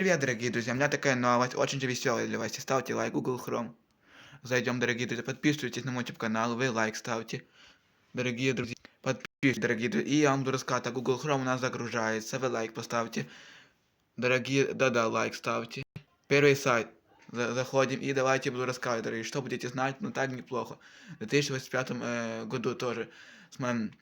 Привет, дорогие друзья, у меня такая новость, очень же веселая для вас. Ставьте лайк Google Chrome. Зайдем, дорогие друзья, подписывайтесь на мой YouTube канал, вы лайк ставьте. Дорогие друзья, подписывайтесь, дорогие друзья. И я вам буду рассказывать, а Google Chrome у нас загружается, вы лайк поставьте. Дорогие, да-да, лайк ставьте. Первый сайт. За- Заходим и давайте буду рассказывать, дорогие, что будете знать, ну так неплохо. В 2085 э, году тоже с моим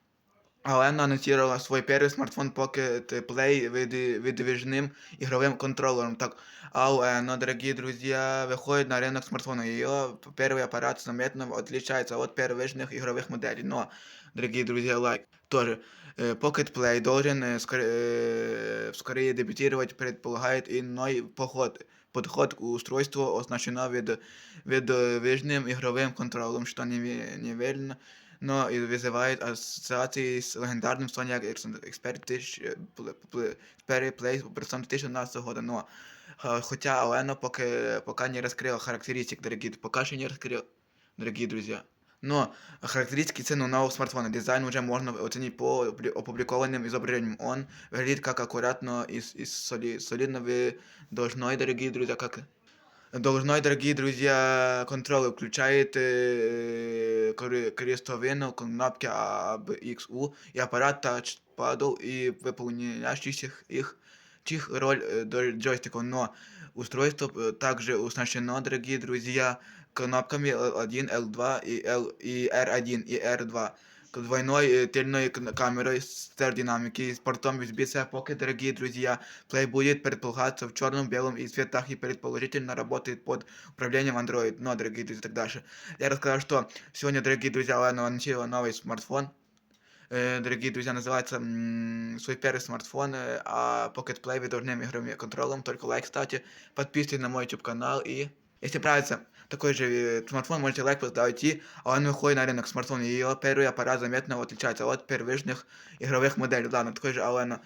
Алена анонсировала свой первый смартфон Pocket Play выды- выдвижным игровым контроллером. Так, АОЭ, но, дорогие друзья, выходит на рынок смартфона. Ее первый аппарат заметно отличается от первичных игровых моделей. Но, дорогие друзья, лайк тоже. э, Pocket Play должен э, скор- э, скорее дебютировать, предполагает иной поход. Подход к устройству оснащено вид- видовижным игровым контролем, что неве- неверно но и вызывает ассоциации с легендарным Sony Ericsson Xperia 1000, э, Pl- Pl- Xperia Play образцом 2012 года, но э, хотя Алена пока, пока не раскрыла характеристик, дорогие, пока еще не раскрыла, дорогие друзья. Но характеристики цены нового смартфона, дизайн уже можно оценить по опубли- опубликованным изображениям. Он выглядит как аккуратно и, с- и соли- солидно вы должной, дорогие друзья, как Должной, дорогие друзья, контроль включает э, кре- крестовину, кнопки ABXU и аппарат тачпадов и выполняющих их чих роль э, до- джойстиков, но устройство э, также оснащено, дорогие друзья, кнопками L1, L2 и, L, и R1 и R2 к двойной э, тыльной к- камерой стердинамики с портом USB-C Pocket, дорогие друзья. Play будет предполагаться в черном, белом и цветах и предположительно работает под управлением Android. Но, дорогие друзья, так дальше. Я рассказал, что сегодня, дорогие друзья, Lenovo анонсировала новый смартфон. Э, Дорогие друзья, называется м, свой первый смартфон, э, а Pocket Play видожным игровым контролем. Только лайк ставьте, подписывайтесь на мой YouTube канал и если нравится такой же э, смартфон, можете лайк поставить и а он выходит на рынок смартфон. Ее первый аппарат заметно отличается от первичных игровых моделей. Ладно, такой же Алена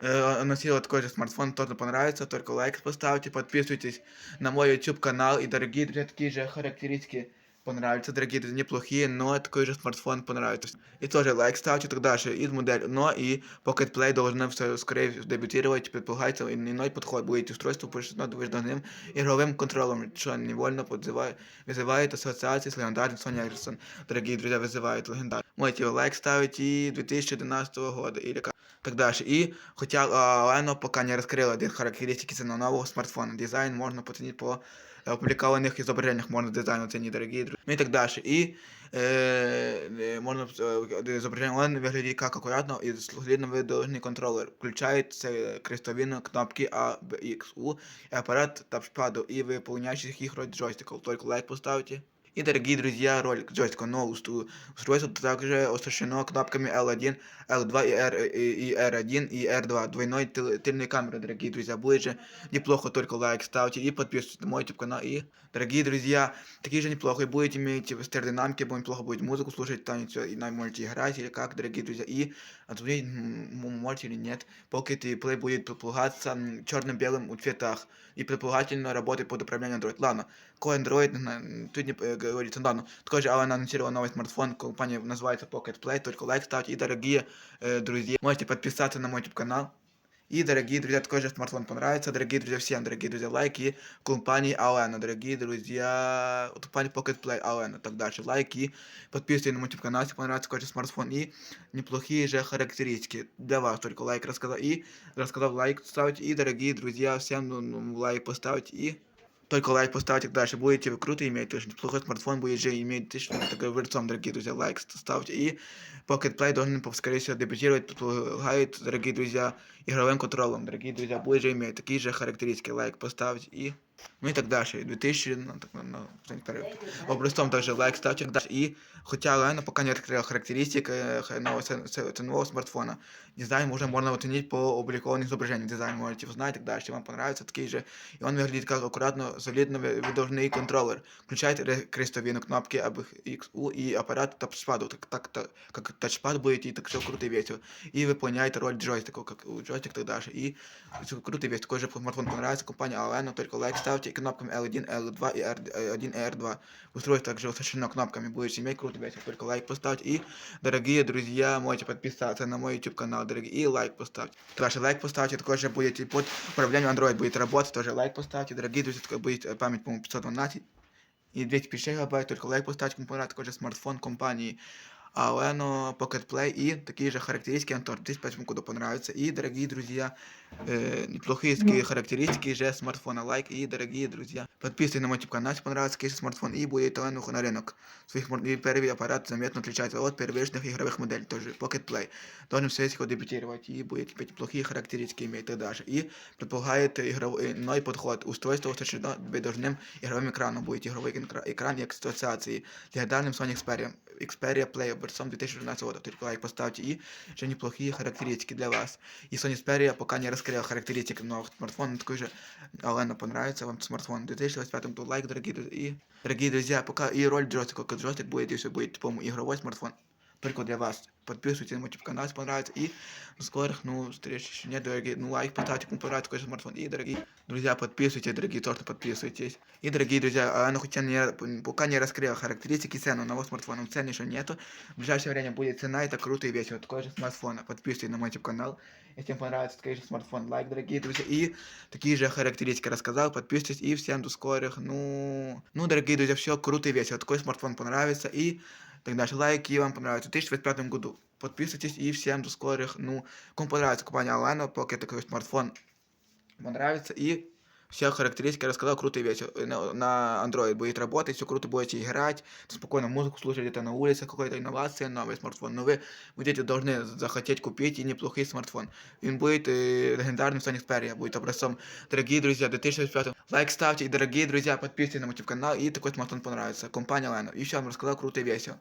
анонсировал такой же смартфон, тоже понравится, только лайк поставьте, подписывайтесь на мой YouTube канал и дорогие друзья, такие же характеристики понравятся, дорогие друзья, неплохие, но такой же смартфон понравится. И тоже лайк ставьте, тогда же из модель, но и Pocket Play должен все скорее дебютировать, предполагается, и иной подход будет устройство пущено выжданным игровым контролем, что невольно подзывает, вызывает ассоциации с легендарным Sony Ericsson. Дорогие друзья, вызывает легендар. Можете лайк ставить и 2012 года или как. Так дальше. И хотя а, Lenovo пока не раскрыла один характеристики цены нового смартфона, дизайн можно оценить по э, опубликованных изображениях, можно дизайн оценить, дорогие друзья. Ну и так дальше. И э, э, можно э, изображение, он выглядит как аккуратно и солидно выдолжный контроллер. Включает э, крестовину кнопки A, B, X, U и аппарат тачпаду и выполняющих их роль джойстиков. Только лайк поставьте. И, дорогие друзья, ролик джойстика, но устру- устройство также оснащено кнопками L1, L2 и, R, и, и R1 и R2. Двойной тыл- тыльной камеры, дорогие друзья. Будет же неплохо, только лайк ставьте и подписывайтесь на мой YouTube канал. И, дорогие друзья, такие же неплохо будете иметь стердинамики, будет неплохо будет музыку слушать, танец, и на можете играть или как, дорогие друзья. И ответить можете или нет. Pocket и Play будет предполагаться черным белым в цветах и предполагательно работает под управлением Android. Ладно, какой Android, на- тут не э, говорится, ладно. Такой же Alan анонсировал новый смартфон, компания называется Pocket Play, только лайк ставьте. И, дорогие э, друзья, можете подписаться на мой YouTube канал. И, дорогие друзья, такой же смартфон понравится. Дорогие друзья, всем, дорогие друзья, лайки компании Алена. Дорогие друзья, компании Pocket Play Алена. Так дальше, лайки, подписывайтесь на мой канал, если понравится такой же смартфон. И неплохие же характеристики для вас. Только лайк рассказал. И рассказал лайк ставить. И, дорогие друзья, всем ну, ну, лайк поставить. И только лайк поставьте, дальше будете вы круто иметь, то есть неплохой смартфон будет же иметь тысячу такой вырцом, дорогие друзья, лайк ставьте. И Pocket Play должен, скорее всего, дебютировать, предполагает, дорогие друзья, игровым контролем, дорогие друзья, будет же иметь такие же характеристики, лайк поставить и... Ну и так дальше, 2000, ну, так, ну, ну, что-нибудь такое. образцом также лайк ставьте, так дальше. И хотя Lenovo пока не открыла характеристик э, х- нового ц- ц- ценового смартфона, дизайн уже можно оценить по опубликованным изображениям, дизайн можете узнать, так дальше, вам понравится такие же. И он выглядит как аккуратно, солидно вы- выдолжный контроллер. Включает ре- крестовину кнопки ABXU и аппарат тачпаду, так, так, так, как тачпад будет, и так все круто и весело. И выполняет роль джойстика, как у джойстика. джойстик и так дальше. И всё крутый весь, такой же смартфон понравится, компания Aleno, только лайк ставьте, кнопками L1, L2 и R1 и R2. Устройство также устрашено кнопками, будете иметь крутый весь, только лайк поставьте. И, дорогие друзья, можете подписаться на мой YouTube канал, дорогие, и лайк поставьте. Также лайк поставьте, такой же будете под управлением Android будет работать, тоже лайк поставьте, дорогие друзья, такой будет э, память, по-моему, 512 и 256 гигабайт, только лайк поставьте, кому понравится, такой же смартфон компании Aleno Pocket Play и такие же характеристики Антор. Здесь поэтому куда понравится. И, дорогие друзья, э, неплохие такие характеристики же смартфона лайк. И, дорогие друзья, подписывайтесь на мой YouTube канал, если понравится кейс смартфон. И будет Aleno на рынок. Своих мор- и первый аппарат заметно отличается от первичных игровых моделей, тоже Pocket Play. Должен все его дебютировать и будет иметь неплохие характеристики иметь тогда же. И предполагает игровой иной подход. Устройство устрашено бездожным игровым экраном. Будет игровой экра- экран як с ассоциацией с легендарным Sony Xperia. Xperia Play образцом 2016 года. Только лайк поставьте и же неплохие характеристики для вас. И Sony Xperia пока не раскрыла характеристики новых смартфонов. Такой же Алена понравится вам смартфон в 2025 то лайк, дорогие. И, дорогие друзья, пока и роль джойстика, как джойстик будет, и все будет, по-моему, игровой смартфон. Только для вас. Подписывайтесь на мой канал, если понравится. И до скорых, ну, встреч еще нет, дорогие. Ну, лайк поставьте, кому понравится такой же смартфон. И, дорогие друзья, подписывайтесь, дорогие, тоже подписывайтесь. И, дорогие друзья, она хотя не, пока не раскрыла характеристики цену нового смартфона, цены еще нету. В ближайшее время будет цена, это круто и весело. Такой же смартфон. Подписывайтесь на мой канал. Если вам понравится такой же смартфон, лайк, дорогие друзья. И такие же характеристики рассказал. Подписывайтесь и всем до скорых. Ну, ну, дорогие друзья, все круто и весело. Такой смартфон понравится. И так дальше. Лайки вам понравится. В 2025 году. Подписывайтесь и всем до скорых. Ну, кому понравится компания Aleno, пока такой смартфон понравится. И все характеристики рассказал, круто и весело. На, на Android будет работать, все круто будете играть, спокойно музыку слушать где-то на улице, какая-то инновация, новый смартфон. Но вы будете должны захотеть купить и неплохой смартфон. Он будет э, легендарным Sony Xperia, будет образцом. Дорогие друзья, 2025 лайк ставьте и, дорогие друзья, подписывайтесь на мой YouTube канал и такой смартфон понравится. Компания Leno. И все вам рассказал, круто и весело.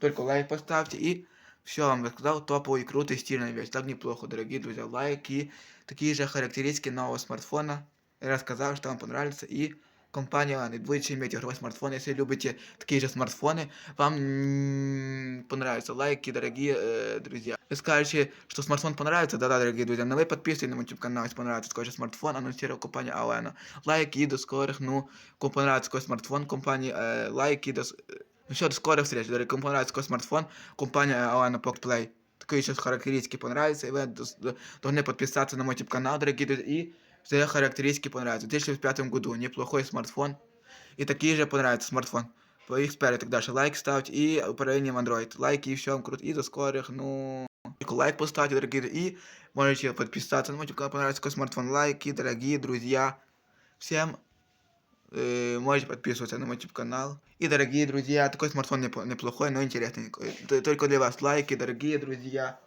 Только лайк поставьте и все вам рассказал, топовый, крутой, стильный вещь. Так неплохо, дорогие друзья. Лайки, такие же характеристики нового смартфона. Я рассказал, что вам понравится. И компания Lano будете иметь игровой смартфон. Если любите такие же смартфоны, вам м, понравятся лайки, дорогие э, друзья. Вы скажете, что смартфон понравится, да-да, дорогие друзья, но вы подписывайтесь на мой YouTube канал, если понравится такой же смартфон, анонсировал компания Aleno. Лайки и до скорых, ну, кому понравится такой смартфон компании, э, лайки до... с- Ну все, до скорых встреч, дорогие, кому понравится такой смартфон, компания Aleno Pocket Play. Такие сейчас характеристики понравятся, и вы дос- д- должны подписаться на мой YouTube канал, дорогие друзья, и все характеристики понравятся. В 2005 году неплохой смартфон, и такие же понравится смартфон. По Xperia и так дальше. Лайк ставьте и управлением Android. Лайки и все, круто. И до скорых, ну... Только лайк поставьте, дорогие друзья. И можете подписаться на мой YouTube канал, понравится такой смартфон. Лайки, дорогие друзья. Всем э, можете подписываться на мой YouTube канал. И, дорогие друзья, такой смартфон непл- неплохой, но интересный. Т- Только для вас лайки, дорогие друзья.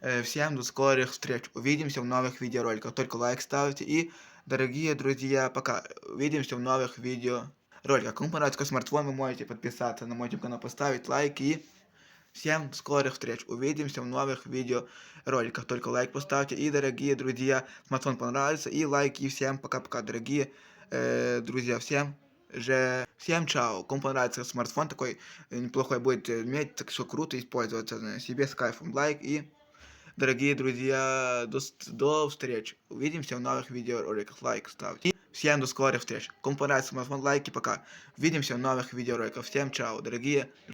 Э, Всем до скорых встреч. Увидимся в новых видеороликах. Только лайк ставьте. И, дорогие друзья, пока. Увидимся в новых видеороликах. Кому понравится такой смартфон, вы можете подписаться на мой YouTube канал, поставить лайк и... Всем скорых встреч. Увидимся в новых видеороликах. Только лайк поставьте. И, дорогие друзья, смартфон понравится. И лайки. Всем пока-пока, дорогие э, друзья. Всем же... Всем чао. Кому понравится смартфон такой э, неплохой будет э, иметь, так что круто использоваться на себе с кайфом. Лайк и... Дорогие друзья, до, с- до встреч. Увидимся в новых видеороликах. Лайк ставьте. И всем до скорых встреч. Кому понравится смартфон, лайки, пока. Увидимся в новых видеороликах. Всем чао, дорогие